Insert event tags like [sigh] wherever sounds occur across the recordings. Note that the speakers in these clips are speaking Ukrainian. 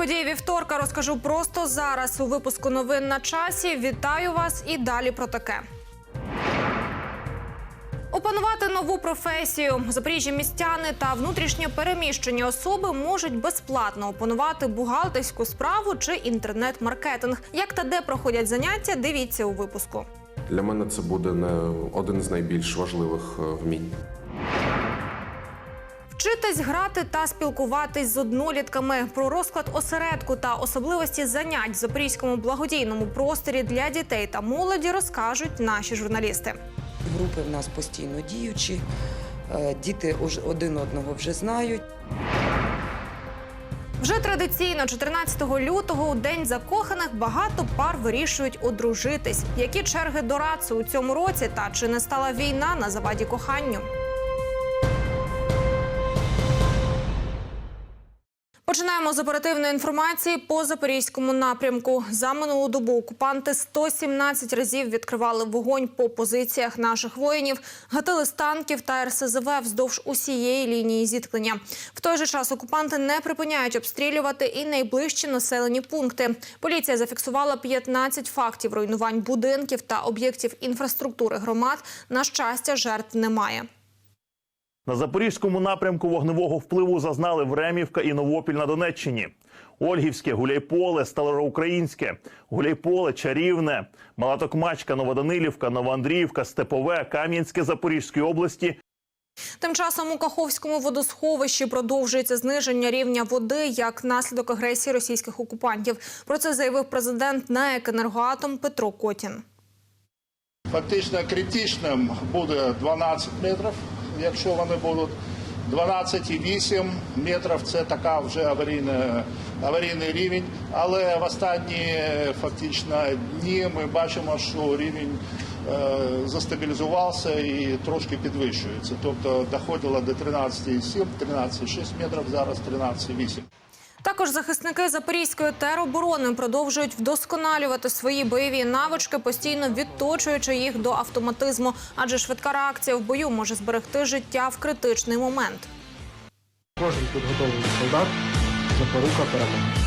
події вівторка розкажу просто зараз у випуску новин на часі. Вітаю вас і далі про таке. Опанувати нову професію запоріжжя містяни та внутрішньо переміщені особи можуть безплатно опанувати бухгалтерську справу чи інтернет-маркетинг. Як та де проходять заняття, дивіться у випуску. Для мене це буде не один з найбільш важливих е, вмінь. Вчитись грати та спілкуватись з однолітками про розклад осередку та особливості занять в запорізькому благодійному просторі для дітей та молоді розкажуть наші журналісти. Групи в нас постійно діючі, е, діти один одного вже знають. Вже традиційно, 14 лютого, у день закоханих, багато пар вирішують одружитись. Які черги до рацу у цьому році та чи не стала війна на заваді коханню? Починаємо з оперативної інформації по запорізькому напрямку. За минулу добу окупанти 117 разів відкривали вогонь по позиціях наших воїнів, гатили з танків та РСЗВ вздовж усієї лінії зіткнення. В той же час окупанти не припиняють обстрілювати і найближчі населені пункти. Поліція зафіксувала 15 фактів руйнувань будинків та об'єктів інфраструктури громад. На щастя, жертв немає. На запорізькому напрямку вогневого впливу зазнали Времівка і Новопіль на Донеччині. Ольгівське, Гуляйполе, Староукраїнське, Гуляйполе, Чарівне, Малатокмачка, Новоданилівка, Новоандріївка, Степове, Кам'янське Запорізької області Тим часом у Каховському водосховищі продовжується зниження рівня води як наслідок агресії російських окупантів. Про це заявив президент НАЕК «Енергоатом» Петро Котін. Фактично критичним буде 12 метрів, якщо вони будуть. 12,8 метрів це така вже аварійна, аварійний рівень. Але в останні фактично дні ми бачимо, що рівень е, застабілізувався і трошки підвищується. Тобто доходило до 13,7, 13,6 метрів, зараз 13,8. Також захисники Запорізької тероборони продовжують вдосконалювати свої бойові навички, постійно відточуючи їх до автоматизму, адже швидка реакція в бою може зберегти життя в критичний момент. Кожен підготовлений солдат запорука перемоги.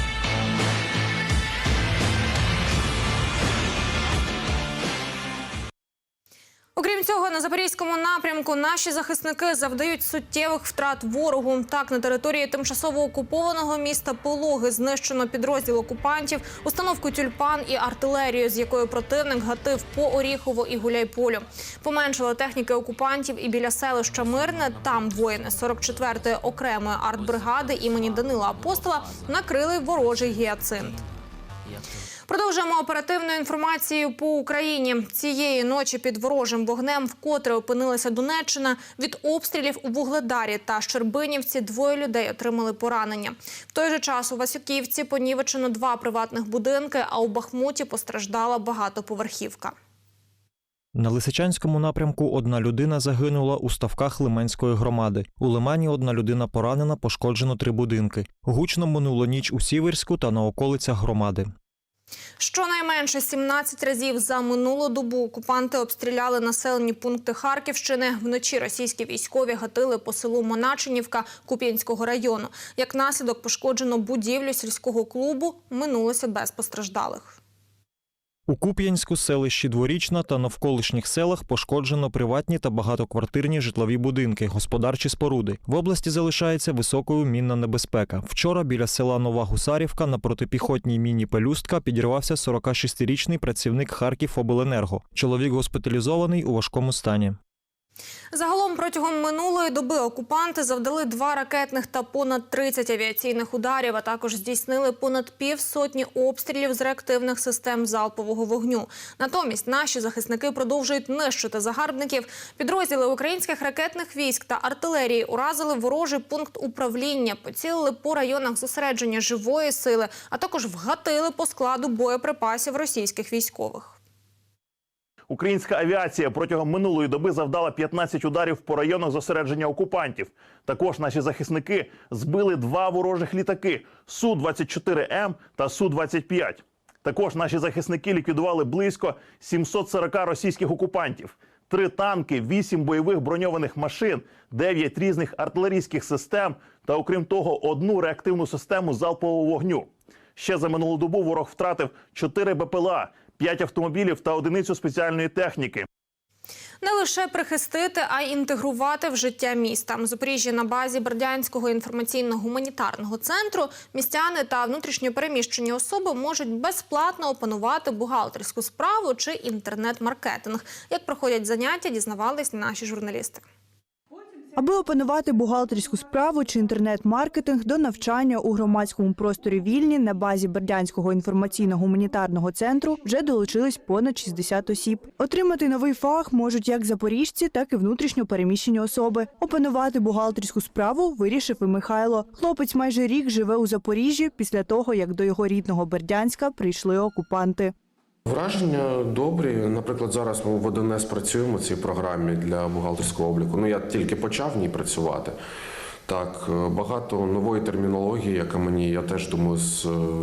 Окрім цього, на запорізькому напрямку наші захисники завдають суттєвих втрат ворогу. Так, на території тимчасово окупованого міста Пологи знищено підрозділ окупантів, установку тюльпан і артилерію, з якою противник гатив по Оріхово і Гуляйполю. Поменшили техніки окупантів і біля селища Мирне. Там воїни 44-ї окремої артбригади імені Данила Апостола накрили ворожий гіацинт. Продовжуємо оперативну інформацію по Україні. Цієї ночі під ворожим вогнем вкотре опинилася Донеччина. Від обстрілів у Вугледарі та Щербинівці двоє людей отримали поранення. В той же час у Васюківці понівечено два приватних будинки, а у Бахмуті постраждала багатоповерхівка. На Лисичанському напрямку одна людина загинула у ставках Лименської громади. У Лимані одна людина поранена, пошкоджено три будинки. Гучно минуло ніч у Сіверську та на околицях громади. Щонайменше 17 разів за минулу добу окупанти обстріляли населені пункти Харківщини. Вночі російські військові гатили по селу Моначинівка Куп'янського району. Як наслідок пошкоджено будівлю сільського клубу, минулося без постраждалих. У Куп'янську, селищі Дворічна та навколишніх селах пошкоджено приватні та багатоквартирні житлові будинки, господарчі споруди. В області залишається високою мінна небезпека. Вчора біля села Нова Гусарівка на протипіхотній міні Пелюстка підірвався 46-річний працівник Харків Обленерго. Чоловік госпіталізований у важкому стані. Загалом протягом минулої доби окупанти завдали два ракетних та понад 30 авіаційних ударів, а також здійснили понад півсотні обстрілів з реактивних систем залпового вогню. Натомість наші захисники продовжують нищити загарбників. Підрозділи українських ракетних військ та артилерії уразили ворожий пункт управління, поцілили по районах зосередження живої сили, а також вгатили по складу боєприпасів російських військових. Українська авіація протягом минулої доби завдала 15 ударів по районах зосередження окупантів. Також наші захисники збили два ворожих літаки су 24 м та су 25 Також наші захисники ліквідували близько 740 російських окупантів. Три танки, вісім бойових броньованих машин, дев'ять різних артилерійських систем та, окрім того, одну реактивну систему залпового вогню. Ще за минулу добу ворог втратив 4 БПЛА, 5 автомобілів та одиницю спеціальної техніки. Не лише прихистити, а й інтегрувати в життя міста. В Запоріжжі на базі Бердянського інформаційно-гуманітарного центру містяни та внутрішньопереміщені особи можуть безплатно опанувати бухгалтерську справу чи інтернет-маркетинг. Як проходять заняття, дізнавались наші журналісти. Аби опанувати бухгалтерську справу чи інтернет-маркетинг до навчання у громадському просторі вільні на базі Бердянського інформаційно-гуманітарного центру вже долучились понад 60 осіб. Отримати новий фах можуть як запоріжці, так і внутрішньо переміщені особи. Опанувати бухгалтерську справу вирішив і Михайло. Хлопець майже рік живе у Запоріжжі після того, як до його рідного Бердянська прийшли окупанти. Враження добрі. Наприклад, зараз ми в ОДНС працюємо в цій програмі для бухгалтерського обліку. Ну я тільки почав в ній працювати. Так, е, багато нової термінології, яка мені, я теж думаю,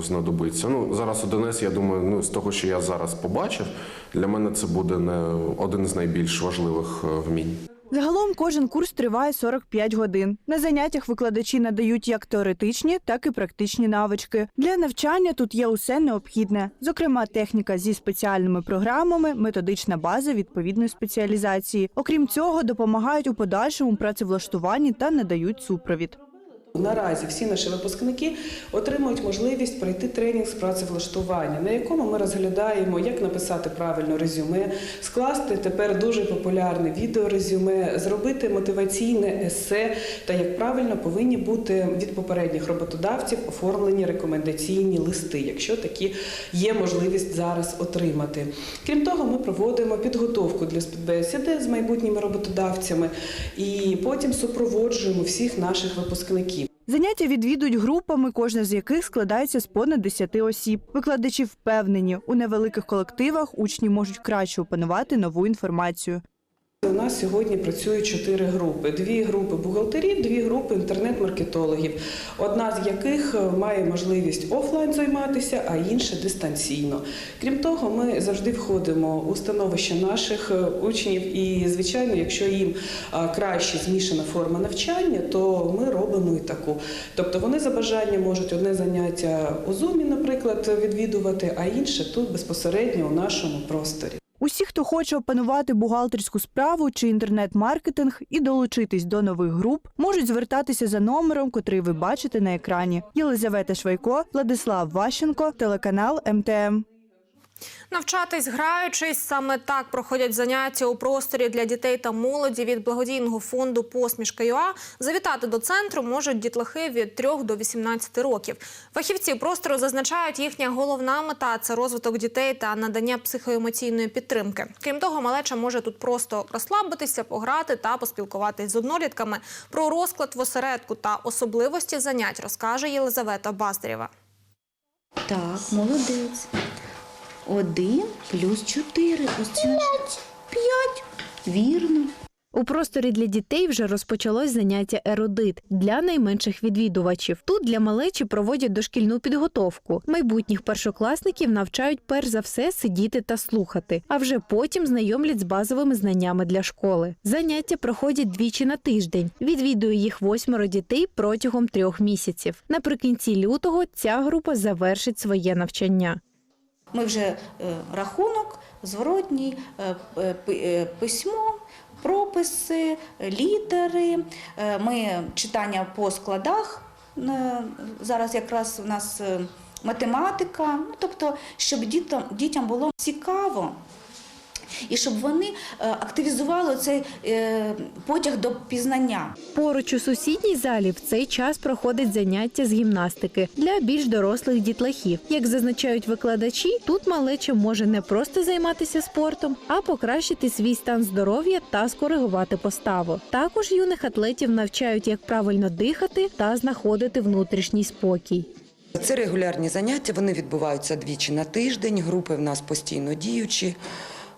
знадобиться. Ну, зараз ОДНС, я думаю, ну, з того, що я зараз побачив, для мене це буде не один з найбільш важливих е, вмінь. Загалом кожен курс триває 45 годин. На заняттях викладачі надають як теоретичні, так і практичні навички. Для навчання тут є усе необхідне, зокрема, техніка зі спеціальними програмами, методична база відповідної спеціалізації. Окрім цього, допомагають у подальшому працевлаштуванні та надають супровід. Наразі всі наші випускники отримують можливість пройти тренінг з працевлаштування, на якому ми розглядаємо, як написати правильно резюме, скласти тепер дуже популярне відеорезюме, зробити мотиваційне есе та як правильно повинні бути від попередніх роботодавців оформлені рекомендаційні листи, якщо такі є можливість зараз отримати. Крім того, ми проводимо підготовку для співбесіди з майбутніми роботодавцями і потім супроводжуємо всіх наших випускників. Заняття відвідують групами, кожна з яких складається з понад 10 осіб. Викладачі впевнені, у невеликих колективах учні можуть краще опанувати нову інформацію. У нас сьогодні працюють чотири групи: дві групи бухгалтерів, дві групи інтернет-маркетологів. Одна з яких е, має можливість офлайн займатися, а інша дистанційно. Крім того, ми завжди входимо у становище наших е, учнів, і звичайно, якщо їм краще змішана форма навчання, то ми робимо і таку. Тобто вони за бажанням можуть одне заняття у зумі, наприклад, відвідувати, а інше тут безпосередньо у нашому просторі. Усі, хто хоче опанувати бухгалтерську справу чи інтернет-маркетинг і долучитись до нових груп, можуть звертатися за номером, котрий ви бачите на екрані. Єлизавета Швайко, Владислав Ващенко, телеканал МТМ. Навчатись, граючись, саме так проходять заняття у просторі для дітей та молоді від благодійного фонду Посмішка ЮА. Завітати до центру можуть дітлахи від 3 до 18 років. Фахівці простору зазначають, їхня головна мета це розвиток дітей та надання психоемоційної підтримки. Крім того, малеча може тут просто розслабитися, пограти та поспілкуватись з однолітками. Про розклад в осередку та особливості занять розкаже Єлизавета Бастерєва. Так, молодець. Один плюс чотири. Ось П'ять. П'ять. Вірно. У просторі для дітей вже розпочалось заняття ерудит для найменших відвідувачів. Тут для малечі проводять дошкільну підготовку. Майбутніх першокласників навчають перш за все сидіти та слухати, а вже потім знайомлять з базовими знаннями для школи. Заняття проходять двічі на тиждень. Відвідує їх восьмеро дітей протягом трьох місяців. Наприкінці лютого ця група завершить своє навчання. Ми вже е, рахунок, зворотній, е, е, пи- письмо, прописи, літери. Ми читання по складах. Зараз якраз у нас математика. Ну, тобто, щоб дітям було цікаво. І щоб вони е, активізували цей е, потяг до пізнання. Поруч у сусідній залі в цей час проходить заняття з гімнастики для більш дорослих дітлахів. Як зазначають викладачі, тут малеча може не просто займатися спортом, а покращити свій стан здоров'я та скоригувати поставу. Також юних атлетів навчають, як правильно дихати та знаходити внутрішній спокій. Це регулярні заняття, вони відбуваються двічі на тиждень. Групи в нас постійно діючі.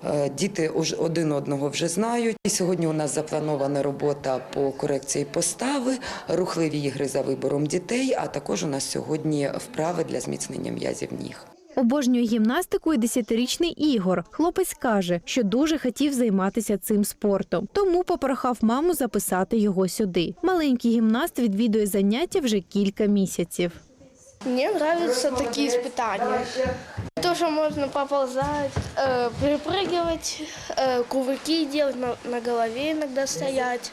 Е, Діти один одного вже знають. І сьогодні у нас запланована робота по корекції постави, рухливі ігри за вибором дітей, а також у нас сьогодні вправи для зміцнення м'язів ніг. Обожнює гімнастику і десятирічний Ігор. Хлопець каже, що дуже хотів займатися цим спортом, тому попрохав маму записати його сюди. Маленький гімнаст відвідує заняття вже кілька місяців. Мне нравятся такие испытания. То, что можно поползать, э, припрыгивать, э, кувырки делать, на, на голове иногда стоять.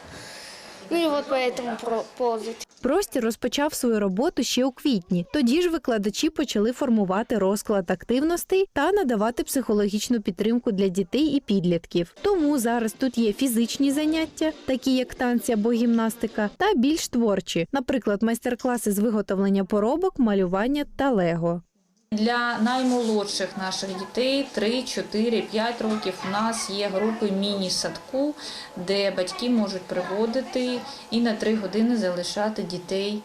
Ну и вот поэтому ползать. Простір розпочав свою роботу ще у квітні. Тоді ж викладачі почали формувати розклад активностей та надавати психологічну підтримку для дітей і підлітків. Тому зараз тут є фізичні заняття, такі як танці або гімнастика, та більш творчі, наприклад, майстер-класи з виготовлення поробок, малювання та лего. Для наймолодших наших дітей 3, 4, 5 років у нас є групи міні-садку, де батьки можуть приводити і на 3 години залишати дітей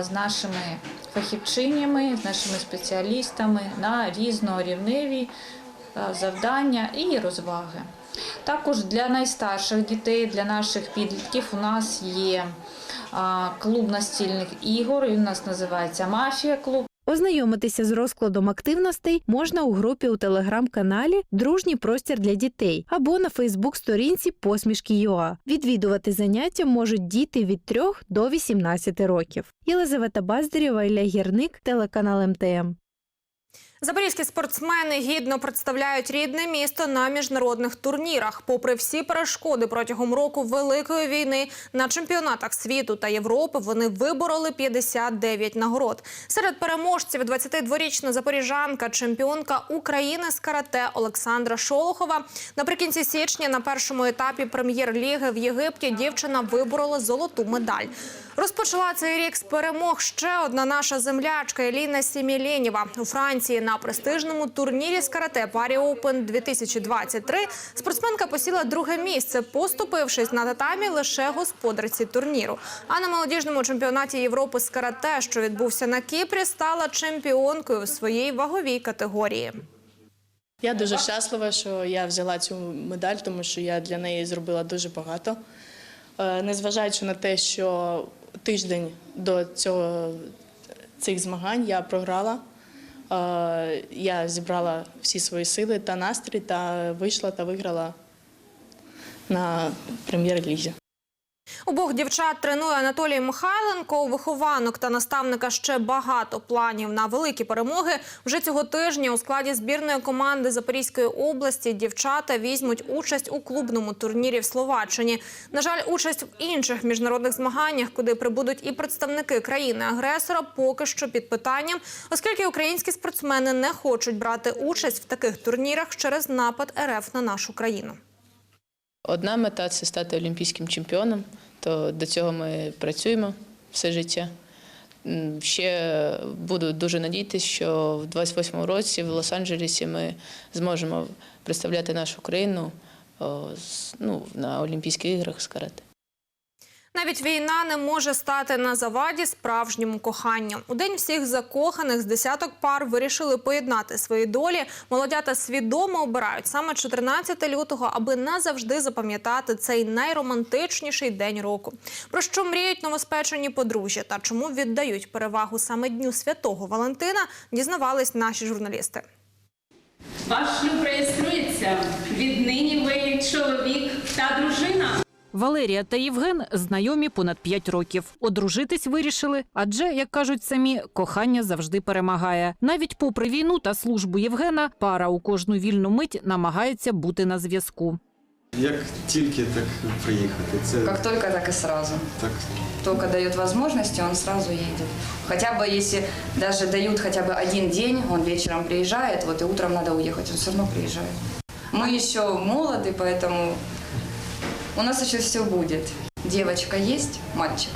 з нашими фахівчинями, з нашими спеціалістами на різнорівневі завдання і розваги. Також для найстарших дітей, для наших підлітків у нас є клуб настільних ігор, він у нас називається Мафія клуб. Ознайомитися з розкладом активностей можна у групі у телеграм-каналі Дружній простір для дітей або на Фейсбук-сторінці Посмішки ЮА. Відвідувати заняття можуть діти від 3 до 18 років. Єлизавета Баздарєва, Ілля Гірник, телеканал МТМ. Запорізькі спортсмени гідно представляють рідне місто на міжнародних турнірах. Попри всі перешкоди протягом року великої війни на чемпіонатах світу та Європи вони вибороли 59 нагород. Серед переможців 22-річна запоріжанка, чемпіонка України з карате Олександра Шолохова. Наприкінці січня на першому етапі прем'єр-ліги в Єгипті дівчина виборола золоту медаль. Розпочала цей рік з перемог ще одна наша землячка Еліна Сімєлєнєва. У Франції на престижному турнірі з карате Парі Оупен 2023 спортсменка посіла друге місце, поступившись на татамі лише господарці турніру. А на молодіжному чемпіонаті Європи з карате, що відбувся на Кіпрі, стала чемпіонкою у своїй ваговій категорії. Я дуже щаслива, що я взяла цю медаль, тому що я для неї зробила дуже багато. Е, Незважаючи на те, що тиждень до цього, цих змагань я програла. Е, Я зібрала всі свої сили та настрій та вийшла та виграла на прем'єр-лізі. Обох дівчат тренує Анатолій Михайленко. У вихованок та наставника ще багато планів на великі перемоги. Вже цього тижня у складі збірної команди Запорізької області дівчата візьмуть участь у клубному турнірі в Словаччині. На жаль, участь в інших міжнародних змаганнях, куди прибудуть і представники країни-агресора, поки що під питанням, оскільки українські спортсмени не хочуть брати участь в таких турнірах через напад РФ на нашу країну. Одна мета це стати олімпійським чемпіоном, то до цього ми працюємо все життя. Ще буду дуже надіятися, що в 28-му році в Лос-Анджелесі ми зможемо представляти нашу країну ну, на Олімпійських іграх з карате. Навіть війна не може стати на заваді справжньому коханню. У день всіх закоханих з десяток пар вирішили поєднати свої долі. Молодята свідомо обирають саме 14 лютого, аби назавжди запам'ятати цей найромантичніший день року. Про що мріють новоспечені подружжя та чому віддають перевагу саме дню святого Валентина, дізнавались наші журналісти. Ваш шлюб реєструється. Віднині ви чоловік та дружина. Валерія та Євген знайомі понад 5 років. Одружитись вирішили, адже, як кажуть самі, кохання завжди перемагає. Навіть попри війну та службу Євгена, пара у кожну вільну мить намагається бути на зв'язку. Як тільки так приїхати, це Как только, так и сразу. так Только дает возможности, он сразу едет. Хотя бы если даже дают хотя бы один день, он вечером приезжает, вот и утром надо уехать, он все равно приезжает. Мы еще молоды, поэтому у нас еще все будет. Девочка есть, мальчик.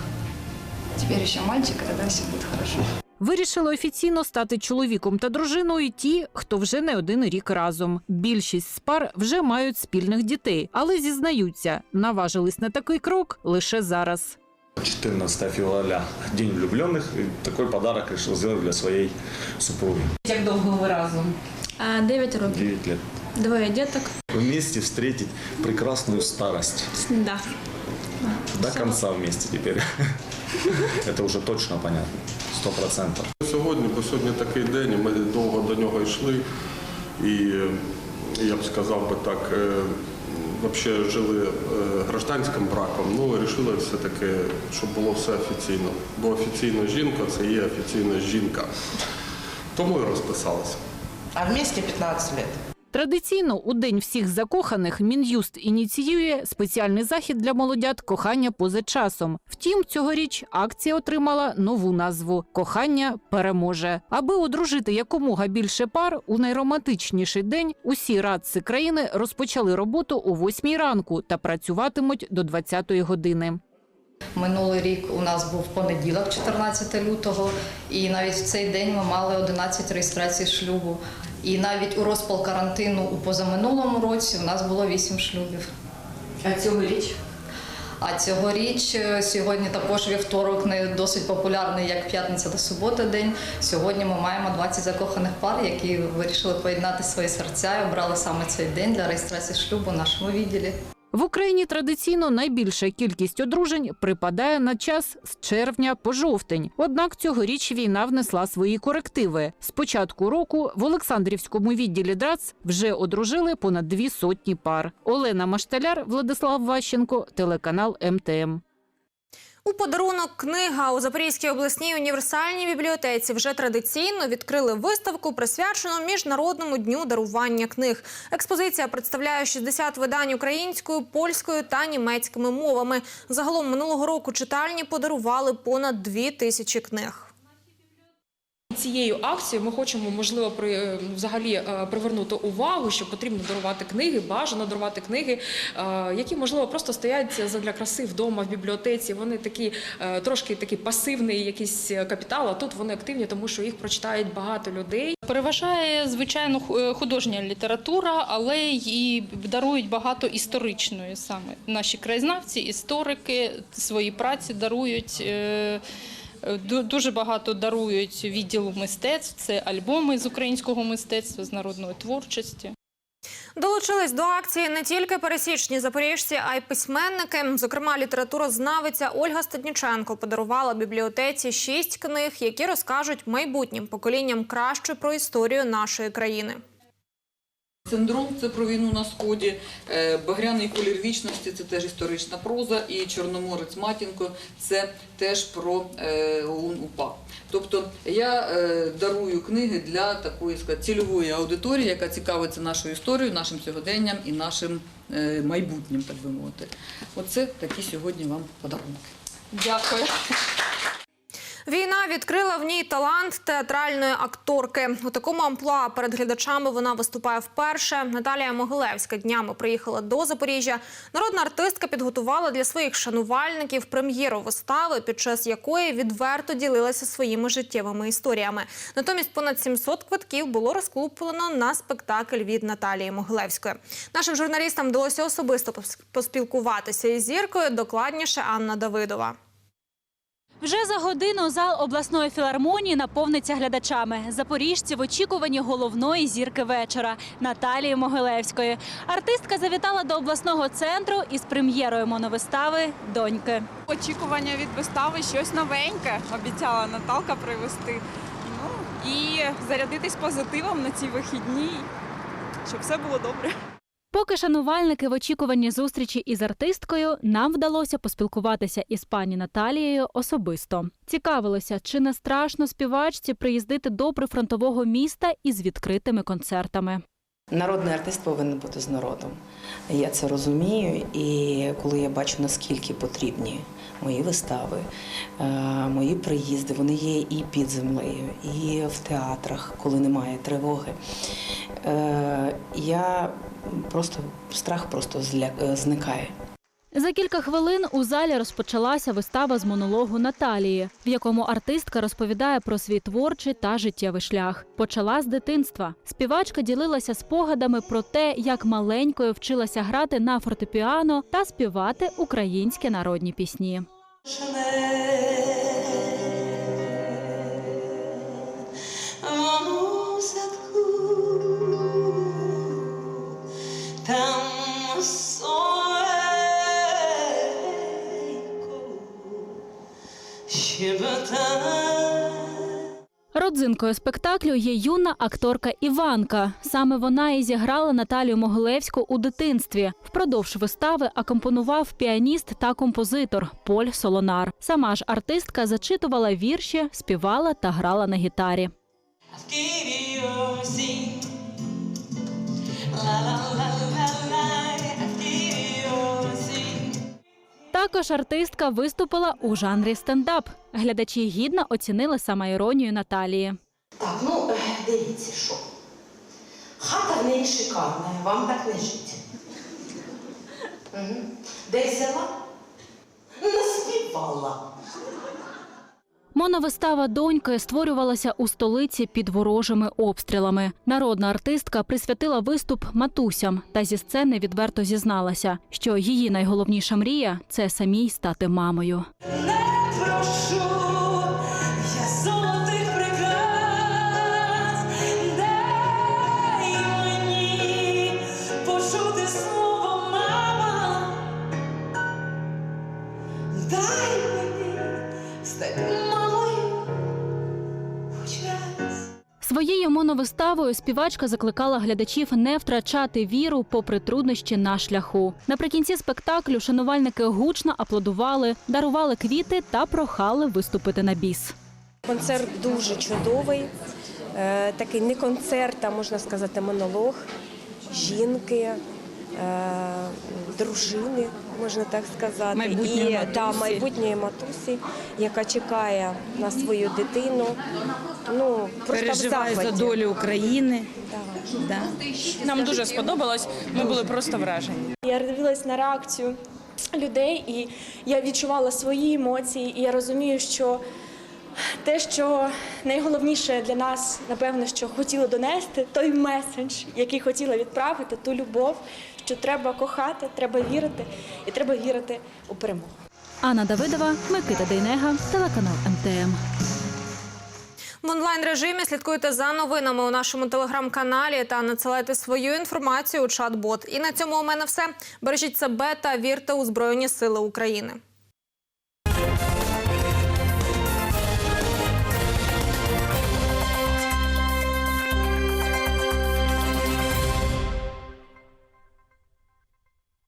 Теперь еще мальчик, и тогда все будет хорошо. Вирішили офіційно стати чоловіком та дружиною ті, хто вже не один рік разом. Більшість з пар вже мають спільних дітей, але зізнаються, наважились на такий крок лише зараз. 14 февраля, День влюбленных. И такой подарок решил сделать для своей супруги. Як довго ви разом? Дев'ять років, 9 лет. Двоє діток. Вместе встретить прекрасную старость. Да. До конца вместе теперь. Это [laughs] уже точно понятно. Сто процентов. Сьогодні, бо сьогодні такий день, і ми довго до нього йшли. І е, я б сказав би так, е, вообще жили е, гражданським браком, ну вирішили все-таки, щоб було все офіційно. Бо офіційно жінка це є офіційна жінка. Тому і розписалися. А вместе 15 лет. Традиційно у день всіх закоханих мін'юст ініціює спеціальний захід для молодят кохання поза часом. Втім, цьогоріч акція отримала нову назву Кохання переможе. Аби одружити якомога більше пар у найромантичніший день. Усі радці країни розпочали роботу о 8 ранку та працюватимуть до 20-ї години. Минулий рік у нас був понеділок, 14 лютого, і навіть в цей день ми мали 11 реєстрацій шлюбу. І навіть у розпал карантину у позаминулому році у нас було вісім шлюбів. А цьогоріч? А цьогоріч е, сьогодні також вівторок не досить популярний, як п'ятниця та субота день. Сьогодні ми маємо 20 закоханих пар, які вирішили поєднати свої серця і обрали саме цей день для реєстрації шлюбу в нашому відділі. В Україні традиційно найбільша кількість одружень припадає на час з червня по жовтень. Однак цьогоріч війна внесла свої корективи. З початку року в Олександрівському відділі ДРАЦ вже одружили понад дві сотні пар. Олена Машталяр, Владислав Ващенко, телеканал МТМ. У подарунок книга у Запорізькій обласній універсальній бібліотеці вже традиційно відкрили виставку, присвячену міжнародному дню дарування книг. Експозиція представляє 60 видань українською, польською та німецькими мовами. Загалом минулого року читальні подарували понад дві тисячі книг. Цією акцією ми хочемо, можливо, при е, взагалі е, привернути увагу, що потрібно дарувати книги, бажано дарувати книги, е, які можливо просто стоять задля краси вдома в бібліотеці. Вони такі трошки такий пасивний якийсь капітал. А тут вони активні, тому що їх прочитають багато людей. Переважає, звичайно, художня література, але і дарують багато історичної саме. Наші краєзнавці, історики свої праці дарують. Ду- Дуже багато дарують відділу мистецтв. Це альбоми з українського мистецтва, з народної творчості. Долучились до акції не тільки пересічні запоріжці, а й письменники. Зокрема, літературознавиця Ольга Стадніченко подарувала бібліотеці шість книг, які розкажуть майбутнім поколінням краще про історію нашої країни. Синдром це про війну на сході, е, багряний колір вічності це теж історична проза, і Чорноморець Матінко це теж про е, ОУН УПА. Тобто я е, дарую книги для такої сказати, цільової аудиторії, яка цікавиться нашою історією, нашим сьогоденням і нашим майбутнім, так би мовити. Оце такі сьогодні вам подарунки. Дякую. Війна відкрила в ній талант театральної акторки. У такому амплуа перед глядачами вона виступає вперше. Наталія Могилевська днями приїхала до Запоріжжя. Народна артистка підготувала для своїх шанувальників прем'єру вистави, під час якої відверто ділилася своїми життєвими історіями. Натомість понад 700 квитків було розкуплено на спектакль від Наталії Могилевської. Нашим журналістам вдалося особисто поспілкуватися із зіркою. Докладніше Анна Давидова. Вже за годину зал обласної філармонії наповниться глядачами. Запоріжці в очікуванні головної зірки вечора Наталії Могилевської. Артистка завітала до обласного центру із прем'єрою моновистави Доньки. Очікування від вистави щось новеньке. Обіцяла Наталка привезти. Ну і зарядитись позитивом на ці вихідні, щоб все було добре. Поки шанувальники в очікуванні зустрічі із артисткою, нам вдалося поспілкуватися із пані Наталією особисто. Цікавилося, чи не страшно співачці приїздити до прифронтового міста із відкритими концертами. Народний артист повинен бути з народом. Я це розумію, і коли я бачу, наскільки потрібні мої вистави, е, мої приїзди, вони є і під землею, і в театрах, коли немає тривоги. е, Я просто страх просто е, зникає. За кілька хвилин у залі розпочалася вистава з монологу Наталії, в якому артистка розповідає про свій творчий та життєвий шлях. Почала з дитинства. Співачка ділилася спогадами про те, як маленькою вчилася грати на фортепіано та співати українські народні пісні. Там Родзинкою спектаклю є юна акторка Іванка. Саме вона і зіграла Наталію Могилевську у дитинстві. Впродовж вистави акомпонував піаніст та композитор Поль Солонар. Сама ж артистка зачитувала вірші, співала та грала на гітарі. Також артистка виступила у жанрі стендап. Глядачі гідно оцінили самоіронію Наталії. Так, ну е, дивіться, що. Хата в неї шикарна, вам так не жить. Де взяла? Наспівала. Моновистава доньки створювалася у столиці під ворожими обстрілами. Народна артистка присвятила виступ матусям та зі сцени відверто зізналася, що її найголовніша мрія це самій стати мамою. прошу, Своєю моновиставою співачка закликала глядачів не втрачати віру попри труднощі на шляху. Наприкінці спектаклю шанувальники гучно аплодували, дарували квіти та прохали виступити на біс. Концерт дуже чудовий. Е, Такий не концерт, а можна сказати, монолог жінки, дружини, можна так сказати, Майбутньої і матусі. Да, майбутньої матусі, яка чекає на свою дитину. Ну просто Переживає за долю України. Да. Нам дуже сподобалось. Ми були просто вражені. Я дивилась на реакцію людей, і я відчувала свої емоції, і я розумію, що те, що найголовніше для нас, напевно, що хотіли донести, той меседж, який хотіла відправити, ту любов, що треба кохати, треба вірити, і треба вірити у перемогу. Анна Давидова, Микита Дейнега, телеканал МТМ. В онлайн режимі слідкуйте за новинами у нашому телеграм-каналі та надсилайте свою інформацію у чат-бот. І на цьому у мене все. Бережіть себе та вірте у Збройні Сили України.